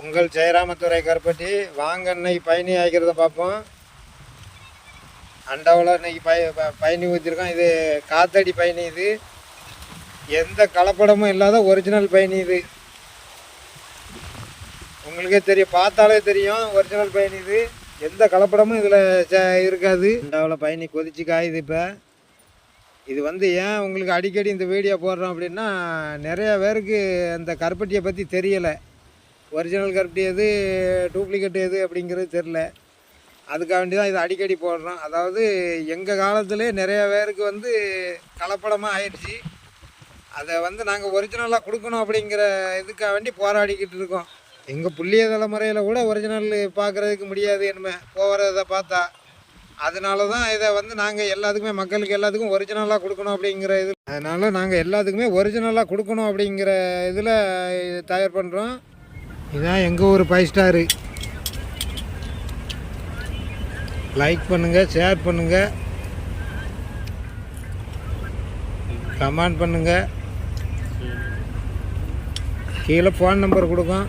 உங்கள் ஜெயராமத்துறை கருப்பட்டி வாங்க இன்னைக்கு பயணி ஆகிக்கிறத பார்ப்போம். அண்டாவில் இன்னைக்கு பய பயணி ஊற்றிருக்கோம் இது காத்தடி பயணி இது. எந்த கலப்படமும் இல்லாத ஒரிஜினல் பயணி இது. உங்களுக்கே தெரியும் பார்த்தாலே தெரியும் ஒரிஜினல் பயணி இது. எந்த கலப்படமும் இதில் இருக்காது. அண்டாவில் பயணி கொதிச்சு காயுது இப்போ. இது வந்து ஏன் உங்களுக்கு அடிக்கடி இந்த வீடியோ போடுறோம் அப்படின்னா நிறைய பேருக்கு அந்த கருப்பட்டியை பற்றி தெரியலை. ஒரிஜினல் கருப்பட்டி எது டூப்ளிகேட் எது அப்படிங்கிறது தெரில அதுக்காக வேண்டி தான் இதை அடிக்கடி போடுறோம். அதாவது எங்கள் காலத்திலே நிறைய பேருக்கு வந்து கலப்படமாக ஆயிடுச்சு. அதை வந்து நாங்கள் ஒரிஜினலாக கொடுக்கணும் அப்படிங்கிற இதுக்காக வேண்டி போராடிக்கிட்டு இருக்கோம். எங்கள் புள்ளிய தலைமுறையில் கூட ஒரிஜினல் பார்க்குறதுக்கு முடியாது என்ன போகிறத பார்த்தா. அதனால தான் இதை வந்து நாங்கள் எல்லாத்துக்குமே மக்களுக்கு எல்லாத்துக்கும் ஒரிஜினலாக கொடுக்கணும் அப்படிங்கிற இது. அதனால் நாங்கள் எல்லாத்துக்குமே ஒரிஜினலாக கொடுக்கணும் அப்படிங்கிற இதில் தயார் பண்ணுறோம் இதுதான் எங்கள் ஊர் ஃபைவ் ஸ்டாரு லைக் பண்ணுங்கள் ஷேர் பண்ணுங்கள் கமெண்ட் பண்ணுங்கள் கீழே ஃபோன் நம்பர் கொடுக்கும்.